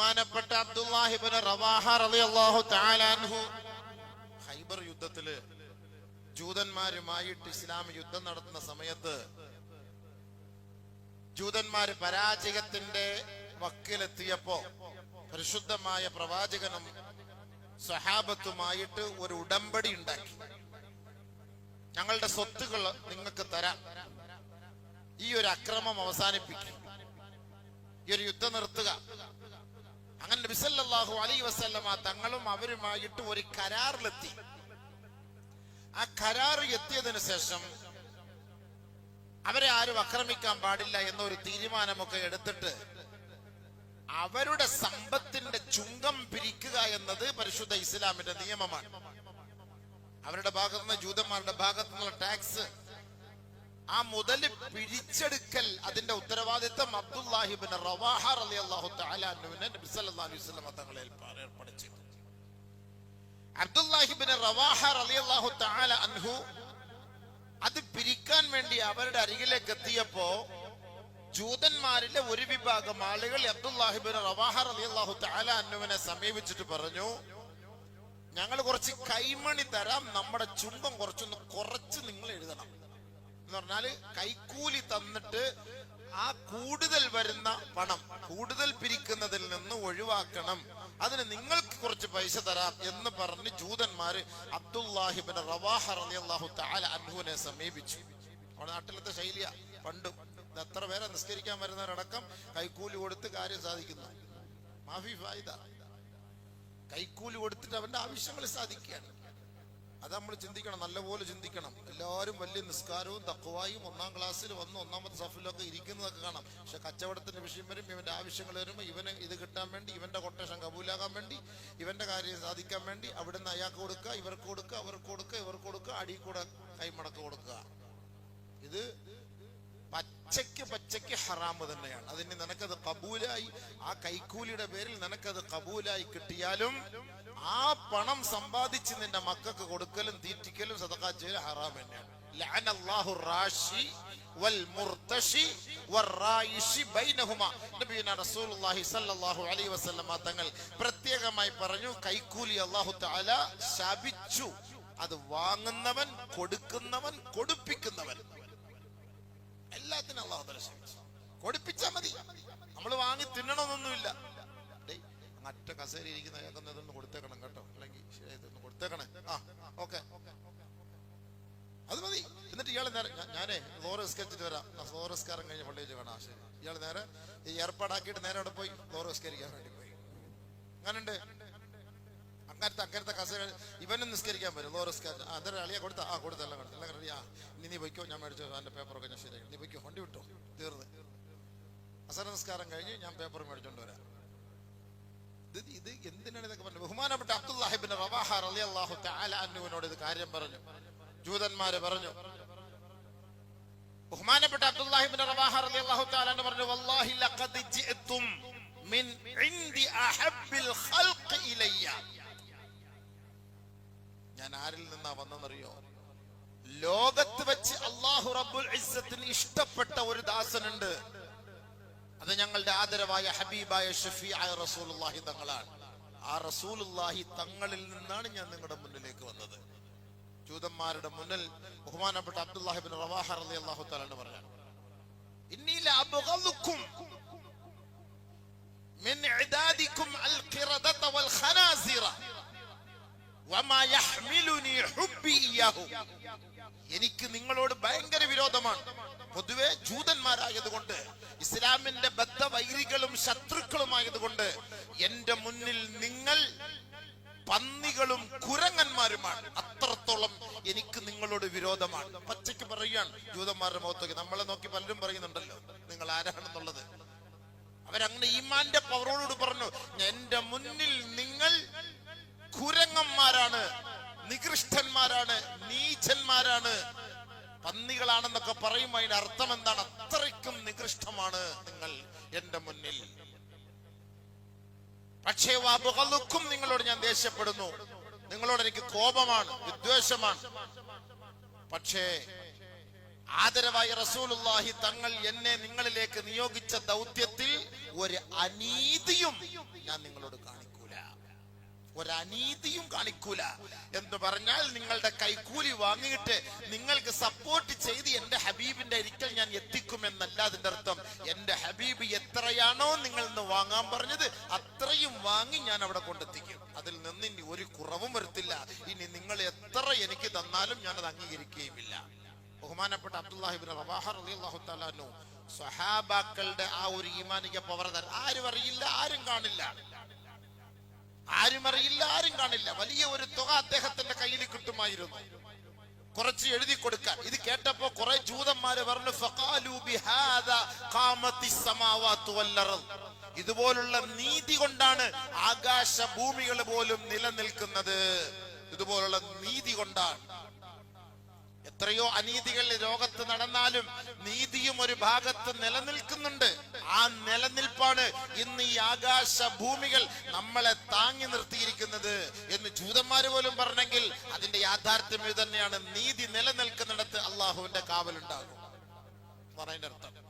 ബഹുമാനപ്പെട്ട അബ്ദുല്ലാഹിബിൻ റവാഹ റളിയല്ലാഹു ഖൈബർ യുദ്ധത്തിൽ ജൂതന്മാരുമായിട്ട് ഇസ്ലാം യുദ്ധം നടത്തുന്ന സമയത്ത് ജൂതന്മാര് പരാജയത്തിന്റെ വക്കിലെത്തിയപ്പോ പരിശുദ്ധമായ പ്രവാചകനും സഹാബത്തുമായിട്ട് ഒരു ഉടമ്പടി ഉണ്ടാക്കി. ഞങ്ങളുടെ സ്വത്തുകൾ നിങ്ങൾക്ക് തരാം. ഈ ഒരു അക്രമം അവസാനിപ്പിക്കും. ഈ ഒരു യുദ്ധം നിർത്തുക. അങ്ങനെ നബിസല്ലാഹു അലൈ വസല്ലമ തങ്ങളും അവരുമായിട്ട് ഒരു കരാറിലെത്തി. ആ കരാർ എത്തിയതിനു ശേഷം അവരെ ആരും ആക്രമിക്കാൻ പാടില്ല എന്നൊരു തീരുമാനമൊക്കെ എടുത്തിട്ട് അവരുടെ സമ്പത്തിന്റെ ചുങ്കം പിരിക്കുക എന്നത് പരിശുദ്ധ ഇസ്ലാമിന്റെ നിയമമാണ്. അവരുടെ ഭാഗത്തുനിന്ന് ജൂതന്മാരുടെ ഭാഗത്തുനിന്നുള്ള ടാക്സ് ആ മുതൽ പിടിച്ചെടുക്കൽ അതിന്റെ ഉത്തരവാദിത്തം അബ്ദുല്ലാഹിബിൻ റവാഹ തആല അൻഹുവിനെ നബി സല്ലല്ലാഹു അലൈഹി വസല്ലം തങ്ങളെ ഏർപ്പെടുത്തി അബ്ദുല്ലാഹിബിൻ റവാഹ റളിയല്ലാഹു തആല അൻഹു അത് പിരിക്കാൻ വേണ്ടി അവരുടെ അരികിലേക്ക് എത്തിയപ്പോ ജൂതന്മാരിലെ ഒരു വിഭാഗം ആളുകൾ അബ്ദുല്ലാഹിബിൻ റവാഹ അള്ളാഹു തആല അന്നുവിനെ സമീപിച്ചിട്ട് പറഞ്ഞു ഞങ്ങൾ കുറച്ച് കൈമണി തരാം നമ്മുടെ ചുങ്കം കുറച്ചൊന്ന് കുറച്ച് നിങ്ങൾ എഴുതണം എന്ന് പറഞ്ഞാൽ കൈക്കൂലി തന്നിട്ട് ആ കൂടുതൽ വരുന്ന പണം കൂടുതൽ പിരിക്കുന്നതിൽ നിന്ന് ഒഴിവാക്കണം. അതിന് നിങ്ങൾക്ക് കുറച്ച് പൈസ തരാം എന്ന് പറഞ്ഞ് ജൂതന്മാര് അബ്ദുല്ലാഹിബിൻ റവാഹ റളിയല്ലാഹു തആല അൻഹുവിനെ സമീപിച്ചു. നമ്മുടെ നാട്ടിലത്തെ ശൈലിയ. പണ്ടും ഇത് എത്ര പേരെ നിസ്കരിക്കാൻ വരുന്നവരടക്കം കൈക്കൂലി കൊടുത്ത് കാര്യം സാധിക്കുന്നു. മാഫി ഫായിദ. കൈക്കൂലി കൊടുത്തിട്ട് അവന്റെ ആവശ്യങ്ങൾ സാധിക്കുകയാണ്. അത് നമ്മൾ ചിന്തിക്കണം നല്ലപോലെ ചിന്തിക്കണം. എല്ലാവരും വലിയ നിസ്കാരവും തക്കുവായും ഒന്നാം ക്ലാസ്സിൽ വന്ന് ഒന്നാമത്തെ സഫിലൊക്കെ ഇരിക്കുന്നതൊക്കെ കാണാം. പക്ഷെ കച്ചവടത്തിന്റെ വിഷയം വരും ഇവന്റെ ആവശ്യങ്ങൾ വരുമ്പോൾ ഇവന് ഇത് കിട്ടാൻ വേണ്ടി ഇവന്റെ കൊട്ടേഷൻ കബൂലാകാൻ വേണ്ടി ഇവന്റെ കാര്യം സാധിക്കാൻ വേണ്ടി അവിടുന്ന് അയാൾക്ക് കൊടുക്കുക ഇവർക്ക് കൊടുക്കുക അവർക്ക് കൊടുക്കുക ഇവർക്ക് കൊടുക്കുക അടി കൂടെ കൈമടക്ക് കൊടുക്കുക. ഇത് പച്ചയ്ക്ക് പച്ചയ്ക്ക് ഹറാമ് തന്നെയാണ്. അതിന് നിനക്കത് കബൂലായി ആ കൈക്കൂലിയുടെ പേരിൽ നിനക്കത് കബൂലായി കിട്ടിയാലും ആ പണം സമ്പാദിച്ച് നിന്റെ മക്കൾക്ക് കൊടുക്കലും തീറ്റിക്കലും സദക്കാ ഹറാം തന്നെയാണ്. തങ്ങൾ പ്രത്യേകമായി പറഞ്ഞു കൈക്കൂലി അല്ലാഹു തആല ശാപിച്ചു. അത് വാങ്ങുന്നവൻ കൊടുക്കുന്നവൻ കൊടുപ്പിക്കുന്നവൻ. എല്ലാത്തിനും അള്ളാഹു തല ക്ഷമിച്ചു കൊടുപ്പിച്ചാ മതി. നമ്മൾ വാങ്ങി തിന്നണമെന്നൊന്നുമില്ല അങ്ങറ്റ കസേര ഇരിക്കുന്ന അയാൾക്കൊന്ന് ഇതൊന്ന് കൊടുത്തേക്കണം കേട്ടോ. അല്ലെങ്കിൽ കൊടുത്തേക്കണേ. ആ ഓക്കെ. അത് മതി. എന്നിട്ട് ഇയാൾ നേരെ ഞാനേ ലോറ് സ്കരിച്ചിട്ട് വരാം. ലോറസ്കാരം കഴിഞ്ഞ് പള്ളിയിൽ കാണാം ശരി. ഇയാൾ നേരെ ഈ ഏർപ്പാടാക്കിയിട്ട് നേരെ അവിടെ പോയി. ലോറസ്കരിക്കാൻ വേണ്ടി പോയി. അങ്ങനുണ്ട് അങ്ങനത്തെ അക്കരത്തെ കസേര ഇവനും നിസ്കരിക്കാൻ പറ്റും. ലോറ് സ്കാരം അതൊരു അളിയ കൊടുത്ത. ആ കൊടുത്തല്ല കൊടുത്ത. എല്ലാം റെഡി ആ. ഇനി നീ വയ്ക്കോ ഞാൻ മേടിച്ചു അതിന്റെ പേപ്പറൊക്കെ ഞാൻ ശരിയാക്കി. നീ വയ്ക്കോ വണ്ടി വിട്ടോ. തീർന്ന്. അസര നിസ്കാരം കഴിഞ്ഞ് ഞാൻ പേപ്പർ മേടിച്ചോണ്ട് വരാം. ഇത് ഇത് എന്തിനാണ് ഇതൊക്കെ പറഞ്ഞത്? ബഹുമാനപ്പെട്ട അബ്ദുല്ലാഹിബിൻ റവാഹ അലി അള്ളാഹു അൻഹുവിനോട് ഇത് കാര്യം പറഞ്ഞു. ജൂതന്മാര് പറഞ്ഞു. ബഹുമാനപ്പെട്ട അബ്ദുല്ലാഹിബിൻ റവാഹ അലി അള്ളാഹു താലാന്ന് പറഞ്ഞു വല്ലാഹി ലഖദ് ജിഅതും മിൻ ഇൻദി അഹബ്ബിൽ ഇലയ്യ. ഞാൻ ആരിൽ നിന്നാ വന്നെന്നറിയോ ലോകത്ത് വെച്ച് അള്ളാഹു റബ്ബുൽ ഇസ്സത്തിന് ഇഷ്ടപ്പെട്ട ഒരു ദാസനുണ്ട്. അത് ഞങ്ങളുടെ ആദരവായ ഹബീബായ ഷഫീആയ റസൂലുള്ളാഹി തങ്ങളാണ്. ആ റസൂലുള്ളാഹി തങ്ങളിൽ നിന്നാണ് ഞാൻ നിങ്ങളുടെ മുന്നിലേക്ക് വന്നത്. ജൂതന്മാരുടെ മുന്നിൽ ബഹുമാനപ്പെട്ട അബ്ദുല്ലാഹിബിൻ റവാഹ റളിയല്ലാഹു അള്ളാഹു തലാണ് പറയാൻ എനിക്ക് നിങ്ങളോട് ഭയങ്കര വിരോധമാണ്. പൊതുവെ ജൂതന്മാരായതുകൊണ്ട് ഇസ്ലാമിന്റെ ബദ്ധവൈരികളും ശത്രുക്കളുമായതുകൊണ്ട് എന്റെ മുന്നിൽ നിങ്ങൾ പന്നികളും കുരങ്ങന്മാരുമാണ്. അത്രത്തോളം എനിക്ക് നിങ്ങളോട് വിരോധമാണ്. പച്ചയ്ക്ക് പറയുകയാണ് ജൂതന്മാരുടെ മുഖത്തേക്ക്. നമ്മളെ നോക്കി പലരും പറയുന്നുണ്ടല്ലോ നിങ്ങൾ ആരാണെന്നുള്ളത്. അവരങ്ങനെ ഈമാന്റെ പവറോട് പറഞ്ഞു എന്റെ മുന്നിൽ നിങ്ങൾ കുരങ്ങന്മാരാണ് നികൃഷ്ടന്മാരാണ് നീചന്മാരാണ്. പന്നികളാണെന്നൊക്കെ പറയും അതിന്റെ അർത്ഥം എന്താണ്? അത്രയ്ക്കും നികൃഷ്ടമാണ് നിങ്ങൾ എന്റെ മുന്നിൽ. പക്ഷേ വാബുകൾക്കും നിങ്ങളോട് ഞാൻ ദേഷ്യപ്പെടുന്നു. നിങ്ങളോട് എനിക്ക് കോപമാണ് വിദ്വേഷമാണ്. പക്ഷേ ആദരവായി റസൂലുള്ളാഹി തങ്ങൾ എന്നെ നിങ്ങളിലേക്ക് നിയോഗിച്ച ദൗത്യത്തിൽ ഒരു അനീതിയും ഞാൻ നിങ്ങളോട് കാണിക്കൂല. ഒരനീതിയും കാണിക്കൂല. എന്ന് പറഞ്ഞാൽ നിങ്ങളുടെ കൈക്കൂലി വാങ്ങിയിട്ട് നിങ്ങൾക്ക് സപ്പോർട്ട് ചെയ്ത് എന്റെ ഹബീബിന്റെ അരിക്കൽ ഞാൻ എത്തിക്കുമെന്നല്ല അതിന്റെ അർത്ഥം. എന്റെ ഹബീബ് എത്രയാണോ നിങ്ങൾ നിന്ന് വാങ്ങാൻ പറഞ്ഞത് അത്രയും വാങ്ങി ഞാൻ അവിടെ കൊണ്ടെത്തിക്കും. അതിൽ നിന്ന് ഇനി ഒരു കുറവും വരുത്തില്ല. ഇനി നിങ്ങൾ എത്ര എനിക്ക് തന്നാലും ഞാൻ അത് അംഗീകരിക്കുകയുമില്ല. ബഹുമാനപ്പെട്ട അബ്ദുല്ലാഹിബിൻ റവാഹ റളിയല്ലാഹു സ്വഹാബാക്കളുടെ ആ ഒരു ഈമാനിക പവർ ആരും അറിയില്ല ആരും കാണില്ല. ആരും അറിയില്ല ആരും കാണില്ല. വലിയ ഒരു തുക അദ്ദേഹത്തിന്റെ കയ്യിൽ കിട്ടുമായിരുന്നു. കുറച്ച് എഴുതി കൊടുക്കാൻ. ഇത് കേട്ടപ്പോ കുറെ ജൂതന്മാര് പറഞ്ഞു. ഇതുപോലുള്ള നീതി കൊണ്ടാണ് ആകാശ ഭൂമികൾ പോലും നിലനിൽക്കുന്നത്. ഇതുപോലുള്ള നീതി കൊണ്ടാണ് എത്രയോ അനീതികൾ ലോകത്ത് നടന്നാലും നീതിയും ഒരു ഭാഗത്ത് നിലനിൽക്കുന്നുണ്ട്. ആ നിലനിൽപ്പാണ് ഇന്ന് ഈ ആകാശ ഭൂമികൾ നമ്മളെ താങ്ങി നിർത്തിയിരിക്കുന്നത് എന്ന് ജൂതന്മാര് പോലും പറഞ്ഞെങ്കിൽ അതിന്റെ യാഥാർത്ഥ്യം ഇത് തന്നെയാണ് നീതി നിലനിൽക്കുന്നിടത്ത് അള്ളാഹുവിന്റെ കാവലുണ്ടാകും. എന്നതിന്റെ അർത്ഥം.